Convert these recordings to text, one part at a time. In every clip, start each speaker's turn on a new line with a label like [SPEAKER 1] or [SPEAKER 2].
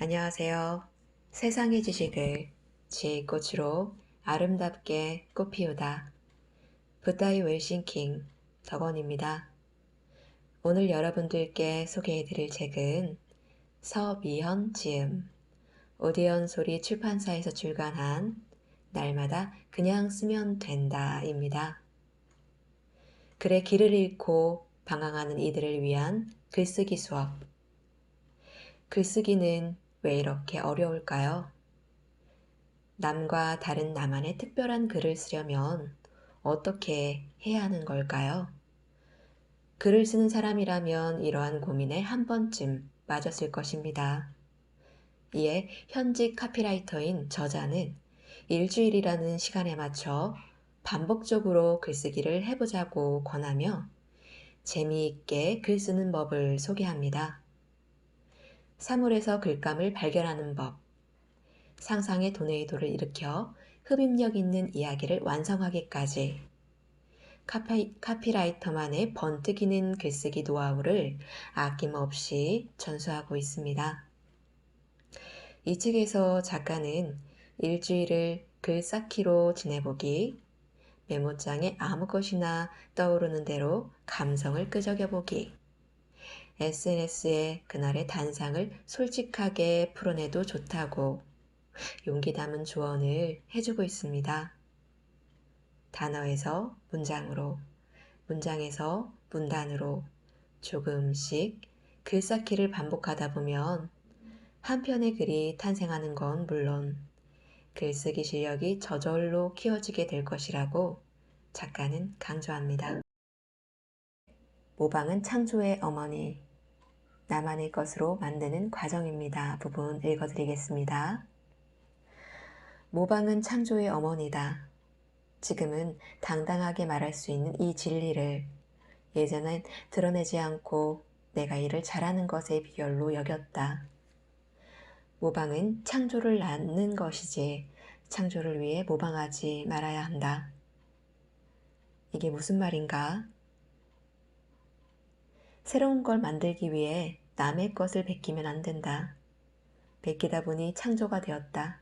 [SPEAKER 1] 안녕하세요. 세상의 지식을 지혜의 꽃으로 아름답게 꽃피우다. 붓다이 웰싱킹 덕원입니다. 오늘 여러분들께 소개해드릴 책은 서미현 지음 오디언 소리 출판사에서 출간한 날마다 그냥 쓰면 된다입니다. 글의 길을 잃고 방황하는 이들을 위한 글쓰기 수업. 글쓰기는 왜 이렇게 어려울까요? 남과 다른 나만의 특별한 글을 쓰려면 어떻게 해야 하는 걸까요? 글을 쓰는 사람이라면 이러한 고민에 한 번쯤 빠졌을 것입니다. 이에 현직 카피라이터인 저자는 일주일이라는 시간에 맞춰 반복적으로 글쓰기를 해보자고 권하며 재미있게 글 쓰는 법을 소개합니다. 사물에서 글감을 발견하는 법, 상상의 도네이도를 일으켜 흡입력 있는 이야기를 완성하기까지. 카피, 카피라이터만의 번뜩이는 글쓰기 노하우를 아낌없이 전수하고 있습니다. 이 책에서 작가는 일주일을 글 쌓기로 지내보기, 메모장에 아무 것이나 떠오르는 대로 감성을 끄적여보기, SNS에 그날의 단상을 솔직하게 풀어내도 좋다고 용기 담은 조언을 해주고 있습니다. 단어에서 문장으로, 문장에서 문단으로 조금씩 글 쌓기를 반복하다 보면 한 편의 글이 탄생하는 건 물론 글쓰기 실력이 저절로 키워지게 될 것이라고 작가는 강조합니다. 모방은 창조의 어머니. 나만의 것으로 만드는 과정입니다. 부분 읽어드리겠습니다. 모방은 창조의 어머니다. 지금은 당당하게 말할 수 있는 이 진리를 예전엔 드러내지 않고 내가 일을 잘하는 것의 비결로 여겼다. 모방은 창조를 낳는 것이지 창조를 위해 모방하지 말아야 한다. 이게 무슨 말인가? 새로운 걸 만들기 위해 남의 것을 베끼면 안 된다. 베끼다 보니 창조가 되었다.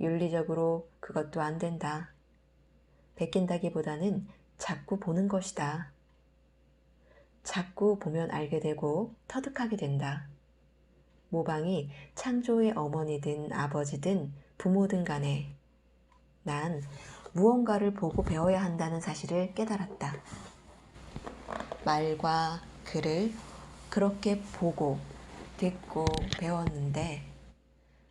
[SPEAKER 1] 윤리적으로 그것도 안 된다. 베낀다기보다는 자꾸 보는 것이다. 자꾸 보면 알게 되고 터득하게 된다. 모방이 창조의 어머니든 아버지든 부모든 간에 난 무언가를 보고 배워야 한다는 사실을 깨달았다. 말과 글을 그렇게 보고 듣고 배웠는데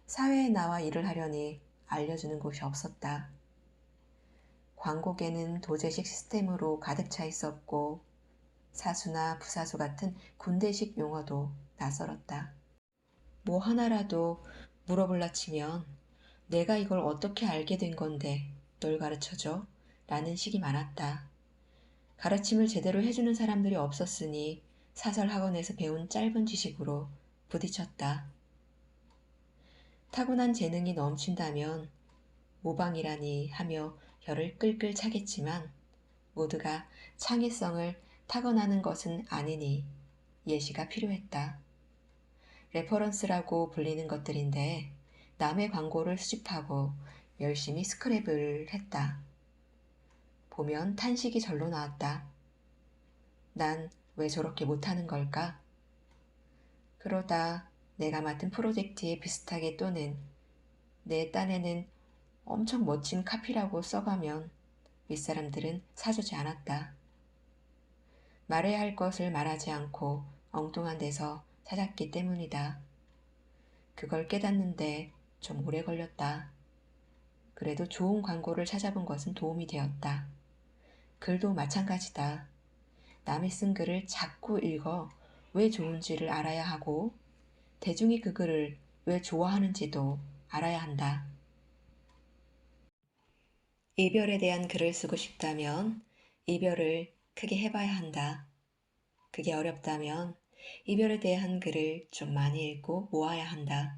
[SPEAKER 1] 사회에 나와 일을 하려니 알려주는 곳이 없었다. 광고계는 도제식 시스템으로 가득 차 있었고 사수나 부사수 같은 군대식 용어도 낯설었다. 뭐 하나라도 물어볼라 치면 내가 이걸 어떻게 알게 된 건데 널 가르쳐줘? 라는 식이 많았다. 가르침을 제대로 해주는 사람들이 없었으니 사설 학원에서 배운 짧은 지식으로 부딪혔다. 타고난 재능이 넘친다면 모방이라니 하며 혀를 끌끌 차겠지만 모두가 창의성을 타고나는 것은 아니니 예시가 필요했다. 레퍼런스라고 불리는 것들인데 남의 광고를 수집하고 열심히 스크랩을 했다. 보면 탄식이 절로 나왔다. 난 왜 저렇게 못하는 걸까? 그러다 내가 맡은 프로젝트에 비슷하게 또는 내 딴에는 엄청 멋진 카피라고 써가면 윗사람들은 사주지 않았다. 말해야 할 것을 말하지 않고 엉뚱한 데서 찾았기 때문이다. 그걸 깨닫는데 좀 오래 걸렸다. 그래도 좋은 광고를 찾아본 것은 도움이 되었다. 글도 마찬가지다. 남이 쓴 글을 자꾸 읽어 왜 좋은지를 알아야 하고 대중이 그 글을 왜 좋아하는지도 알아야 한다. 이별에 대한 글을 쓰고 싶다면 이별을 크게 해봐야 한다. 그게 어렵다면 이별에 대한 글을 좀 많이 읽고 모아야 한다.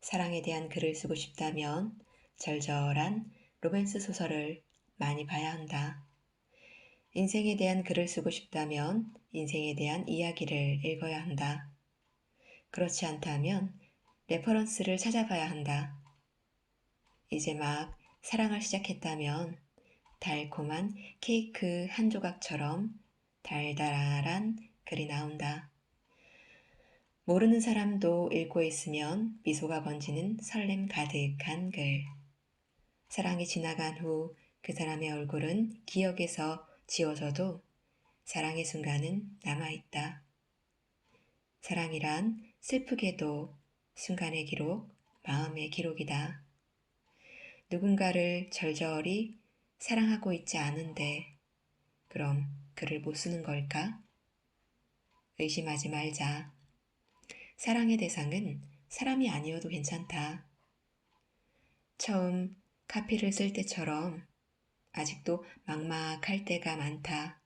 [SPEAKER 1] 사랑에 대한 글을 쓰고 싶다면 절절한 로맨스 소설을 많이 봐야 한다. 인생에 대한 글을 쓰고 싶다면 인생에 대한 이야기를 읽어야 한다. 그렇지 않다면 레퍼런스를 찾아봐야 한다. 이제 막 사랑을 시작했다면 달콤한 케이크 한 조각처럼 달달한 글이 나온다. 모르는 사람도 읽고 있으면 미소가 번지는 설렘 가득한 글. 사랑이 지나간 후 그 사람의 얼굴은 기억에서 지워져도 사랑의 순간은 남아있다. 사랑이란 슬프게도 순간의 기록, 마음의 기록이다. 누군가를 절절히 사랑하고 있지 않은데 그럼 글을 못 쓰는 걸까? 의심하지 말자. 사랑의 대상은 사람이 아니어도 괜찮다. 처음 카피를 쓸 때처럼 아직도 막막할 때가 많다.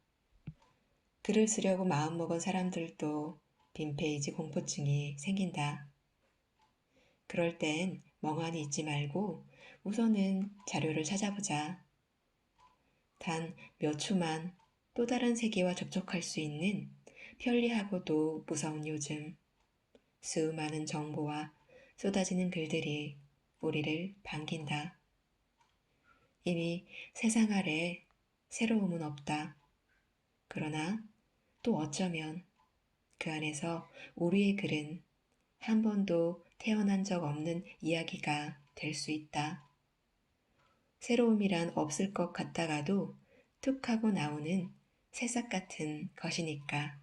[SPEAKER 1] 글을 쓰려고 마음먹은 사람들도 빈 페이지 공포증이 생긴다. 그럴 땐 멍하니 있지 말고 우선은 자료를 찾아보자. 단 몇 초만 또 다른 세계와 접촉할 수 있는 편리하고도 무서운 요즘. 수많은 정보와 쏟아지는 글들이 우리를 반긴다. 이미 세상 아래 새로움은 없다. 그러나 또 어쩌면 그 안에서 우리의 글은 한 번도 태어난 적 없는 이야기가 될 수 있다. 새로움이란 없을 것 같다가도 툭 하고 나오는 새싹 같은 것이니까.